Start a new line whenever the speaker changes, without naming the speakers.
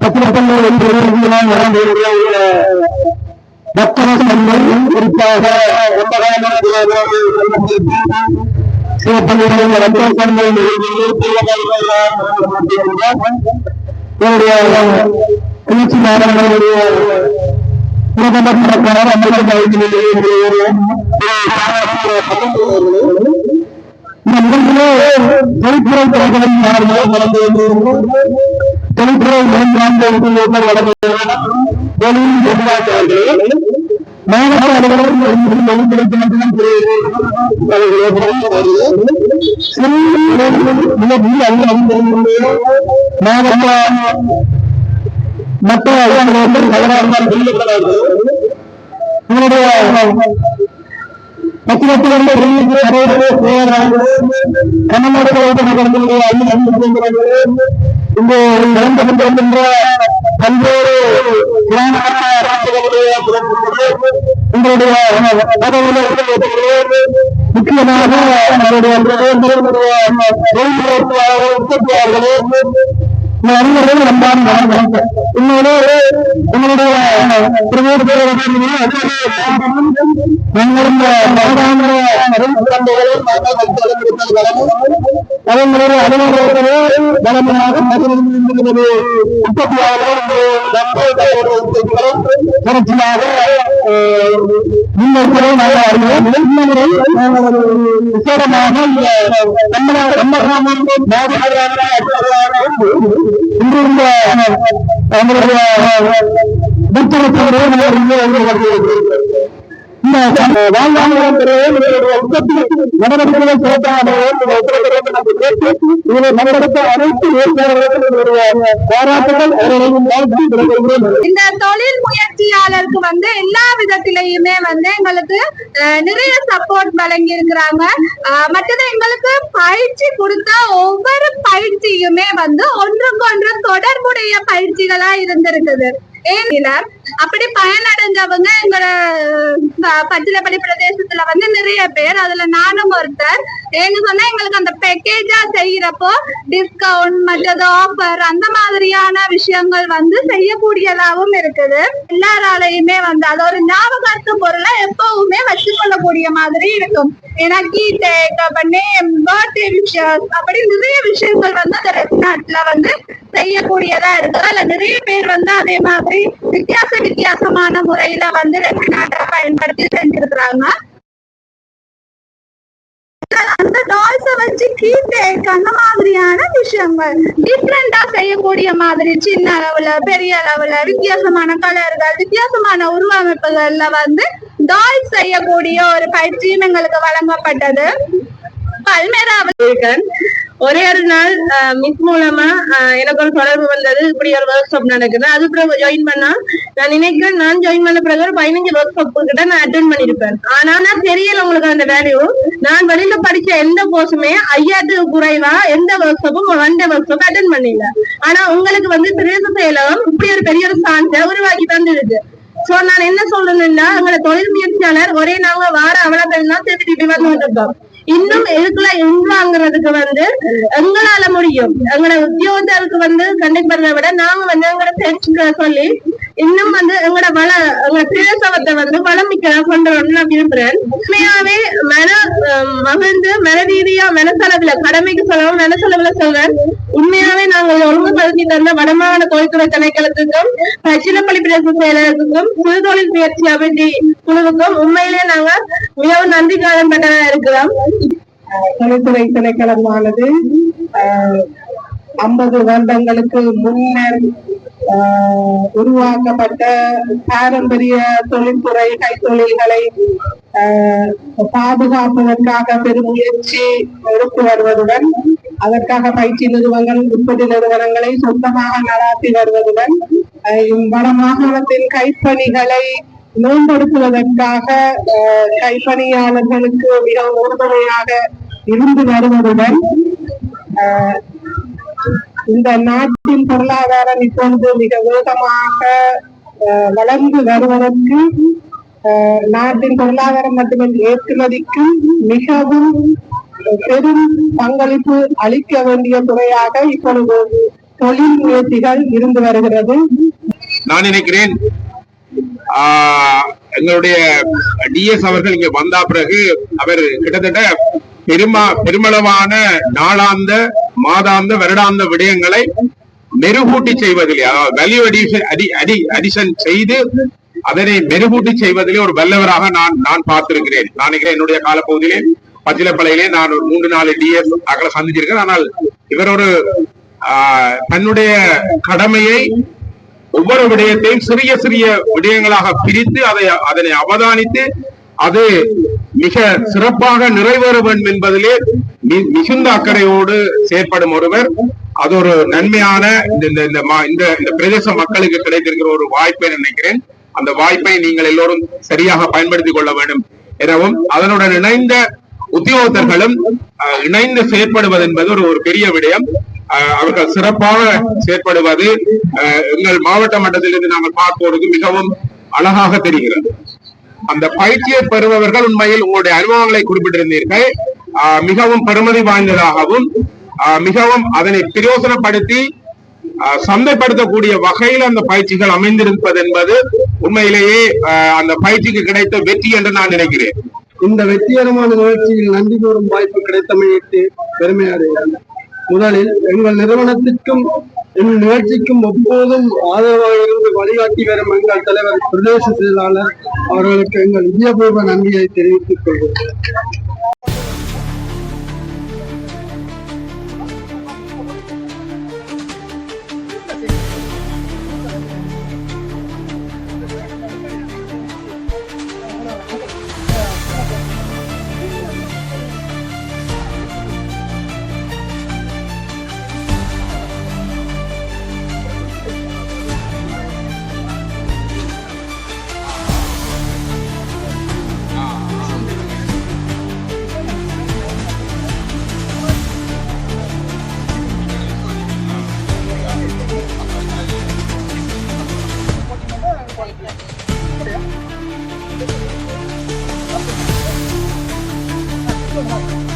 பத்து வருஷங்கள் ஒன்று வர குறிப்பாக சிவப்பள்ளிகளில் ரத்தோசங்கள் கிளர்ச்சி மாணவர்களுடைய பிரதமர் அம்பேத்கர் இந்த நிகழ்ச்சியிலே தொழில்துறை துறைகளின் மாணவர்கள் கலந்து கொண்டிருக்கிறோம் மாவட்ட மாவட்ட மற்ற உங்களுடைய பத்திரத்திலிருந்து வெளியிட்டு வரவேற்பு செய்கிறார்கள் இங்கு நடந்து கொண்டிருக்கின்ற பல்வேறு முக்கியமாக நம்முடைய உற்பத்தியாளர்களே இந்த அறிஞர்கள் நம்பான வணக்கம் உண்மையிலே உங்களுடைய திருமூர் அதனுடைய அலுவலகத்திலே பலமாக பதினெண்டு முப்பத்தி ஆறு முன்னோக்களை நாங்கள் அறிவோம் முறை விசேடமாக இன்று இந்த நம்மளுடைய புத்தகத்தோடு நடவடிக்கைகளை
இந்த தொழில் முயற்சியாளருக்கு வந்து எல்லா விதத்திலையுமே வந்து எங்களுக்கு அஹ், நிறைய சப்போர்ட் வழங்கி இருக்கிறாங்க மற்றது எங்களுக்கு பயிற்சி கொடுத்த ஒவ்வொரு பயிற்சியுமே வந்து ஒன்றுக்கொன்று தொடர்புடைய பயிற்சிகளா இருந்திருக்குது. ஏன் அப்படி பயனடைஞ்சவங்க எங்களோட பச்சிலப்பள்ளி பிரதேசத்துல வந்து நிறைய பேர். அதுல நானும் ஒருத்தர். ஏன்னு சொன்னா எங்களுக்கு அந்த பேக்கேஜா செய்யறப்போ டிஸ்கவுண்ட் மற்றது ஆஃபர் அந்த மாதிரியான விஷயங்கள் வந்து செய்யக்கூடியதாகவும் இருக்குது. எல்லாராலையுமே வந்து அது ஒரு ஞாபகார்த்த பொருளை எப்பவுமே வச்சுக்கொள்ளக்கூடிய மாதிரி இருக்கும். ஏன்னா கீடேக் நேம் பர்த்டே விஷயம் அப்படி நிறைய விஷயங்கள் வந்து அந்த ரெஸ்டாரண்ட்ல வந்து செய்யக்கூடியதா இருக்கு அதுல நிறைய பேர் வந்து அதே மாதிரி வித்தியாச வித்தியாசமான முறையில வந்து ரெஸ்டாரண்ட்டை பயன்படுத்தி செஞ்சிருக்கிறாங்க. அந்த டால்ஸ வச்சு கீட்டேக் அந்த மாதிரியான விஷயங்கள். டிஃப்ரெண்டா செய்யக்கூடிய மாதிரி சின்ன அளவுல பெரிய அளவுல வித்தியாசமான கலர்கள் வித்தியாசமான உருவமைப்புகள்ல வந்து டால்ஸ் செய்யக்கூடிய ஒரு பயிற்சியும் எங்களுக்கு வழங்கப்பட்டது. பல்மேரா
ஒரே ஒரு நாள் மிஸ் மூலமா ஆஹ் எனக்கு ஒரு தொடர்பு வந்தது. இப்படி ஒரு ஒர்க் ஷாப் நடக்குது. அது பிறகு ஜாயின் பண்ணா நான் நினைக்கிறேன் நான் ஜாயின் பண்ண பிறகு ஒரு பதினஞ்சு ஒர்க் ஷாப் கிட்ட நான் அட்டென்ட் பண்ணிருப்பேன் ஆனா நான் தெரியல உங்களுக்கு அந்த வேல்யூ நான் வெளியில படிச்ச எந்த கோர்ஸுமே ஐயாட்டு குறைவா எந்த ஒர்க் ஷாப்பும் வந்த ஒர்க் ஷாப் அட்டன் பண்ணல. ஆனா உங்களுக்கு வந்து பிரதேச செயலகம் இப்படி ஒரு பெரிய ஒரு சான்ஸை உருவாக்கி தந்துருக்கு. சோ நான் என்ன சொல்றேன்னா எங்களோட தொழில் முயற்சியாளர் ஒரே நாங்க வார அவலங்கள் தான் திருப்பி வந்துட்டு இருக்கோம் இன்னும் இதுக்குள்ள இன்வாங்கிறதுக்கு வந்து எங்களால முடியும். எங்களோட உத்தியோகத்தருக்கு வந்து கண்டக்ட் விட நாங்க வந்து எங்களோட தெரிஞ்சுக்க சொல்லி இன்னும் வந்து எங்களோட வள எங்களோட பிரதேசத்தை வந்து வளமிக்க கொண்டு வரணும்னு நான் விரும்புறேன். உண்மையாவே மன மகிழ்ந்து மன ரீதியா மனசளவுல கடமைக்கு சொல்லவும் மனசளவுல சொல்றேன். உண்மையாவே நாங்கள் ஒழுங்குபடுத்தி தந்த வடமாகாண தொழில்துறை திணைக்களத்துக்கும் சின்னப்பள்ளி பிரதேச செயலகத்துக்கும் புது தொழில் முயற்சி அபிவிருத்தி குழுவுக்கும் உண்மையிலேயே நாங்க மிகவும் நன்றி காலம் பெற்றதா இருக்கிறோம்.
தொழில்துறை திணைக்களமானது ஐம்பது வருடங்களுக்கு முன்னர் ஆஹ், உருவாக்கப்பட்ட பாரம்பரிய தொழில்துறை கைத்தொழில்களை ஆஹ், பாதுகாப்பதற்காக பெருமுயற்சி எடுத்து வருவதுடன் அதற்காக பயிற்சி நிறுவனங்கள் உற்பத்தி நிறுவனங்களை சொந்தமாக நடாத்தி வருவதுடன் வட மாகாணத்தின் கைப்பணிகளை மேம்படுத்துவதற்காக கைப்பணியாளர்களுக்கு மிகவும் உறுதுணையாக இருந்து வருவதுடன் ஆஹ், இந்த நாட்டின் பொருளாதாரம் இப்பொழுது மிக வேகமாக வளர்ந்து வருவதற்கு நாட்டின் பொருளாதாரம் மட்டுமின்றி ஏற்றுமதிக்கும் மிகவும் பெரும் பங்களிப்பு அளிக்க வேண்டிய துறையாக இப்பொழுது தொழில் முயற்சிகள் இருந்து வருகிறது.
நான் நினைக்கிறேன் எங்களுடைய டிஎஸ் அவர்கள் இங்க வந்த பிறகு அவர் கிட்டத்தட்ட பெருமா பெருமளவான நாளாந்த மாதாந்த வருடாந்த விடயங்களை மெருகூட்டி செய்வதிலே வேல்யூ அடிஷன் அடி அடி அடிஷன் செய்து அதனை மெருகூட்டி செய்வதிலே ஒரு வல்லவராக நான் நான் பார்த்திருக்கிறேன். நான் நினைக்கிறேன் என்னுடைய காலப்பகுதியிலே பச்சிலப்பளையிலே நான் ஒரு மூன்று நாலு டிஎஸ் அகல சந்திச்சிருக்கேன். ஆனால் இவர் ஒரு தன்னுடைய கடமையை ஒவ்வொரு விடயத்தையும் சிறிய சிறிய விடயங்களாக பிரித்து அதை அதனை அவதானித்து அது மிக சிறப்பாக நிறைவேற வேண்டும் என்பதிலே மிகுந்த அக்கறையோடு செயற்படும் ஒருவர். அது ஒரு நன்மையான இந்த இந்த- இந்த மா- இந்த இந்த பிரதேச மக்களுக்கு கிடைத்திருக்கிற ஒரு வாய்ப்பை நினைக்கிறேன். அந்த வாய்ப்பை நீங்கள் எல்லோரும் சரியாக பயன்படுத்திக் கொள்ள வேண்டும். எனவும் அதனுடன் இணைந்த உத்தியோகத்தர்களும் இணைந்து செயற்படுவது என்பது ஒரு ஒரு பெரிய விடயம். அவர்கள் சிறப்பாக செயற்படுவது அஹ், எங்கள் மாவட்ட மட்டத்திலிருந்து நாங்கள் பார்ப்போருக்கு மிகவும் அழகாக தெரிகிறது. அந்த பயிற்சியை பெறுபவர்கள் உண்மையில் உங்களுடைய அனுபவங்களை குறிப்பிட்டிருந்தீர்கள். மிகவும் பெருமதி வாய்ந்ததாகவும் ஆஹ் மிகவும் அதனை பிரயோசனப்படுத்தி ஆஹ் சந்தைப்படுத்தக்கூடிய வகையில் அந்த பயிற்சிகள் அமைந்திருப்பது என்பது உண்மையிலேயே ஆஹ் அந்த பயிற்சிக்கு கிடைத்த வெற்றி என்று நான் நினைக்கிறேன்.
இந்த வெற்றிகரமான நிகழ்ச்சியில் நன்றி கூறும் வாய்ப்பு கிடைத்தமையிட்டு பெருமை முதலில் எங்கள் நிறுவனத்திற்கும் எங்கள் நிகழ்ச்சிக்கும் எப்போதும் ஆதரவாக இருந்து வழிகாட்டி வரும் எங்கள் தலைவர் பிரதேச செயலாளர் அவர்களுக்கு எங்கள் இதயபூர்வ நன்றியை தெரிவித்துக் கொள்கிறேன்.
Thank you.